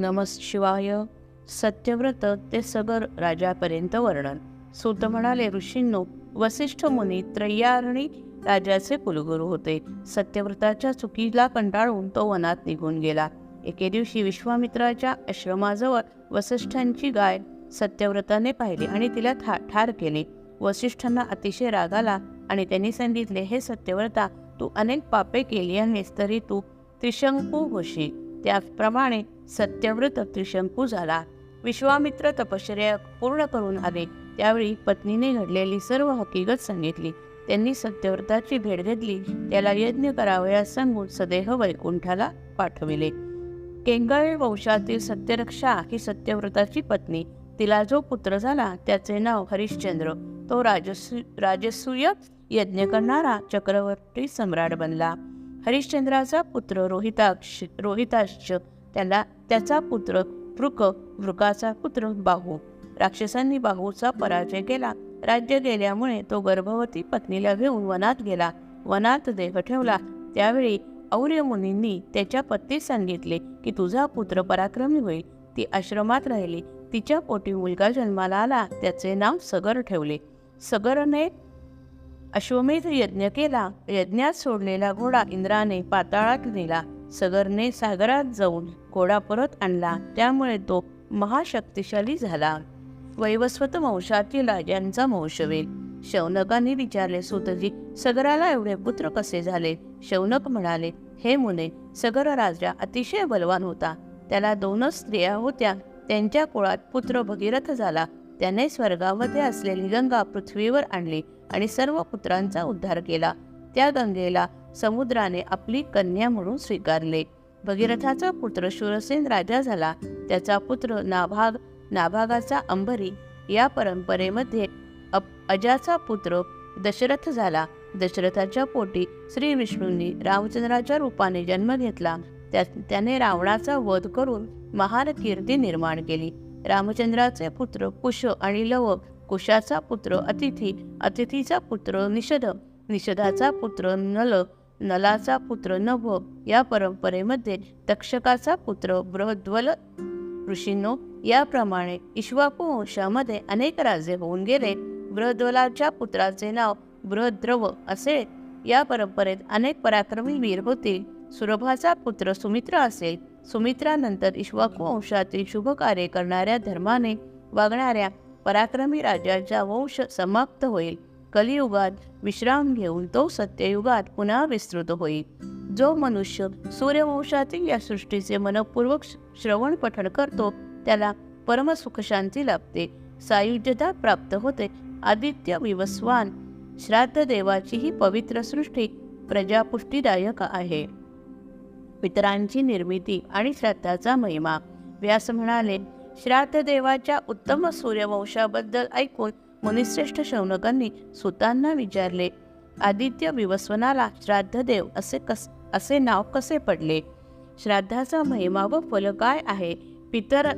नम शिवाय. सत्यव्रत ते सगर राजापर्यंत वर्णन. सुत म्हणाले ऋषींनो वसिष्ठ मुनी त्रय्यारणी राजाचे कुलगुरू होते. सत्यव्रताच्या चुकीला कंटाळून तो वनात निघून गेला. एके दिवशी विश्वामित्राच्या आश्रमाजवळ वसिष्ठांची गाय सत्यव्रताने पाहिली आणि तिला ठा ठार केले. वसिष्ठांना अतिशय राग आला आणि त्यांनी सांगितले हे सत्यव्रता तू अनेक पापे केली आहेस तरी तू त्रिशंकू होशील. त्याचप्रमाणे सत्यव्रत त्रिशंकू झाला. विश्वामित्र तपश्चर्या पूर्ण करून आले. त्यावेळी पत्नीने घडलेली सर्व हकीकत सांगितली. त्यांनी सत्यव्रताची भेट घेतली. त्याला यज्ञ करावयास सांगून सदेह वैकुंठाला पाठविले. केंगळ वंशातील सत्यरक्षा ही सत्यव्रताची पत्नी. तिला जो पुत्र झाला त्याचे नाव हरिश्चंद्र. तो राजसू राजसूय यज्ञ करणारा चक्रवर्ती सम्राट बनला. हरिश्चंद्राचा पुत्र रोहिताक्ष रोहिताक्ष त्याला त्याचा पुत्र वृक वृकाचा पुत्र बाहू. राक्षसांनी बाहूचा पराजय केला. राज्य गेल्यामुळे तो गर्भवती पत्नीला घेऊन वनात गेला. वनात देह ठेवला. त्यावेळी और्य मुनींनी त्याच्या पत्नीस सांगितले की तुझा पुत्र पराक्रमी होईल. ती आश्रमात राहिली. तिच्या पोटी मुलगा जन्माला आला. त्याचे नाव सगर ठेवले. सगरने अश्वमेध यज्ञ केला. यज्ञात सोडलेला घोडा इंद्राने पाताळात नेला. सगरने सागरात जाऊन घोडा परत आणला. त्यामुळे तो महाशक्तिशाली झाला. वैवस्वत वंशातील राजांचा वंशवेल शौनकांनी विचारले सुतजी सगराला एवढे पुत्र कसे झाले शौनक म्हणाले हे मुने सगर राजा अतिशय बलवान होता. त्याला दोनच स्त्रिया होत्या. त्यांच्या कुळात पुत्र भगीरथ झाला. त्याने स्वर्गामध्ये असलेली गंगा पृथ्वीवर आणली आणि सर्व पुत्रांचा उद्धार केला. त्या गंगेला समुद्राने आपली कन्या म्हणून स्वीकारले. भगीरथाचा पुत्र शूरसेन राजा झाला. त्याचा पुत्र नाभाग नाभागाचा अंबरी या परंपरेमध्ये अप अजाचा पुत्र दशरथ झाला. दशरथाच्या पोटी श्री विष्णूंनी रामचंद्राच्या रूपाने जन्म घेतला. त्या त्याने रावणाचा वध करून महान कीर्ती निर्माण केली. रामचंद्राचे पुत्र कुश आणि लव कुशाचा पुत्र अतिथी अतिथीचा पुत्र निषद निषदाचा पुत्र नल नलाचा पुत्र नभ या परंपरेमध्ये तक्षकाचा पुत्र बृहद्वल ऋषींनो याप्रमाणे इक्ष्वाकू वंशामध्ये अनेक राजे होऊन गेले. बृहद्वलाच्या पुत्राचे नाव बृहद्रव असे. या परंपरेत अनेक पराक्रमी वीर होतील सुरभाचा पुत्र सुमित्र असेल सुमित्रानंतर इक्ष्वाकू वंशातील शुभ कार्य करणाऱ्या धर्माने वागणाऱ्या पराक्रमी राजाचा वंश समाप्त होईल. कलियुगात विश्राम घेऊन तो सत्ययुगात पुन्हा विस्तृत होईल. जो मनुष्य सूर्यवंशातील या सृष्टीचे मनपूर्वक श्रवण पठण करतो त्याला परमसुख शांती लाभते सायुज्यता प्राप्त होते आदित्य विवस्वान श्राद्ध देवाची ही पवित्र सृष्टी प्रजापुष्टीदायक आहे. पितरांची निर्मिती आणि श्राद्धाचा महिमा. व्यास म्हणाले श्राद्ध देवाच्या उत्तम सूर्यवंशाबद्दल ऐकून मुनिश्रेष्ठ शौनकांनी सुतांना विचारले. आदित्य विवस्वनाला श्राद्धदेव असे कस असे नाव कसे पडले? श्राद्धाचा महिमा व फल काय आहे? पितर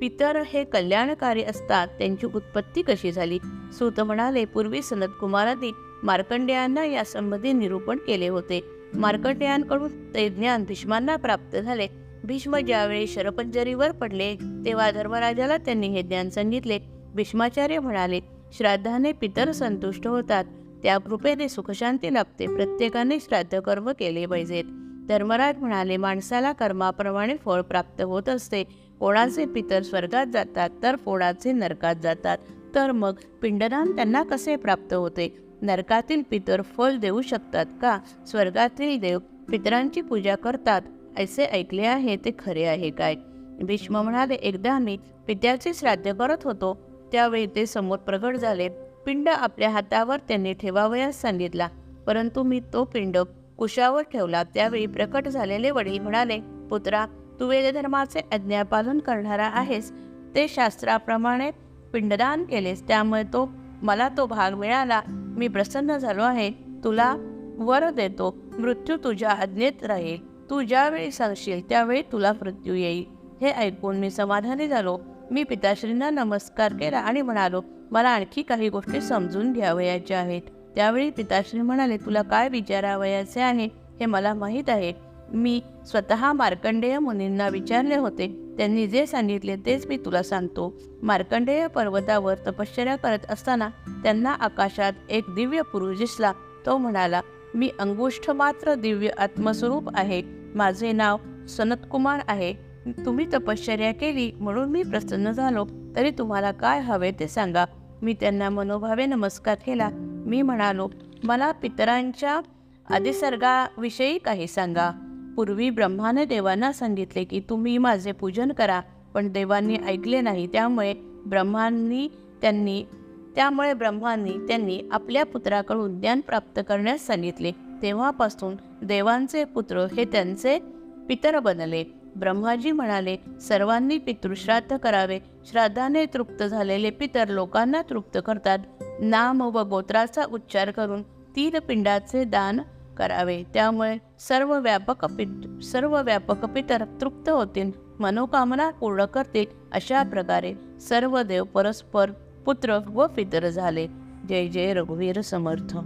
पितर हे कल्याणकारी असतात त्यांची उत्पत्ती कशी झाली? सूत म्हणाले पूर्वी सनत कुमारांनी मार्कंडेयांना यासंबंधी निरूपण केले होते. मार्कंडेयांकडून ते ज्ञान भीष्मांना प्राप्त झाले. भीष्म ज्यावेळी शरपंजरीवर पडले तेव्हा धर्मराजाला त्यांनी हे ज्ञान सांगितले. भीष्माचार्य म्हणाले श्राद्धाने पितर संतुष्ट होतात. त्या कृपेने सुखशांती लाभते. प्रत्येकाने श्राद्ध कर्म केले पाहिजेत. धर्मराज म्हणाले माणसाला कर्माप्रमाणे फळ प्राप्त होत असते. कोणाचे पितर स्वर्गात जातात तर कोणाचे नरकात जातात. तर मग पिंडदान त्यांना कसे प्राप्त होते? नरकातील पितर फल देऊ शकतात का? स्वर्गातील देव पितरांची पूजा करतात. असे ऐकले आहे ते खरे आहे काय? भीष्म म्हणाले एकदा मी पित्याचे श्राद्ध करत होतो. त्यावेळी ते समोर प्रगट झाले. पिंड आपल्या हातावर त्यांनी ठेवावयास सांगितला. परंतु मी तो पिंड कुशावर ठेवला. त्यावेळी प्रकट झालेले वडील म्हणाले पुत्रा तू वेदधर्माचे आज्ञापालन करणारा आहेस. ते शास्त्राप्रमाणे पिंडदान केलेस. त्यामुळे तो मला तो भाग मिळाला. मी प्रसन्न झालो आहे. तुला वर देतो. मृत्यू तुझ्या आज्ञेत राहील. तू ज्यावेळी सांगशील त्यावेळी तुला मृत्यू येईल. हे ऐकून मी समाधानी झालो. मी पिताश्रींना नमस्कार केला आणि म्हणालो मला आणखी काही गोष्टी समजून घ्यावयाच्या आहेत. त्यावेळी पिताश्री म्हणाले तुला काय विचारावयाचे आहे हे मला माहीत आहे. मी स्वतः मार्कंडेय मुनींना विचारले होते. त्यांनी जे सांगितले तेच मी तुला सांगतो. मार्कंडेय पर्वतावर तपश्चर्या करत असताना त्यांना आकाशात एक दिव्य पुरुष दिसला. तो म्हणाला मी अंगुष्ठ मात्र दिव्य आत्मस्वरूप आहे. माझे नाव सनतकुमार आहे. तुम्ही तपश्चर्या केली म्हणून मी प्रसन्न झालो. तरी तुम्हाला काय हवे ते सांगा. मी त्यांना मनोभावे नमस्कार केला. मी म्हणालो मला पितरांच्या आदिसर्गाविषयी काही सांगा. पूर्वी ब्रह्माने देवांना सांगितले की तुम्ही माझे पूजन करा पण देवांनी ऐकले नाही. त्यामुळे ब्रह्मांनी त्यांनी त्यामुळे ब्रह्मांनी त्यांनी आपल्या पुत्राकडून ज्ञान प्राप्त करण्यास सांगितले. तेव्हापासून देवांचे पुत्र हे त्यांचे पितर बनले. ब्रह्माजी म्हणाले सर्वांनी पितृश्राद्ध करावे. श्राद्धाने तृप्त झालेले पितर लोकांना तृप्त करतात. नाम व गोत्राचा उच्चार करून तीन पिंडाचे दान करावे. त्यामुळे सर्व व्यापक सर्व व्यापक पितर तृप्त होतील मनोकामना पूर्ण करतील अशा प्रकारे सर्व देव परस्पर पुत्र व पितर झाले. जय जय रघुवीर समर्थ.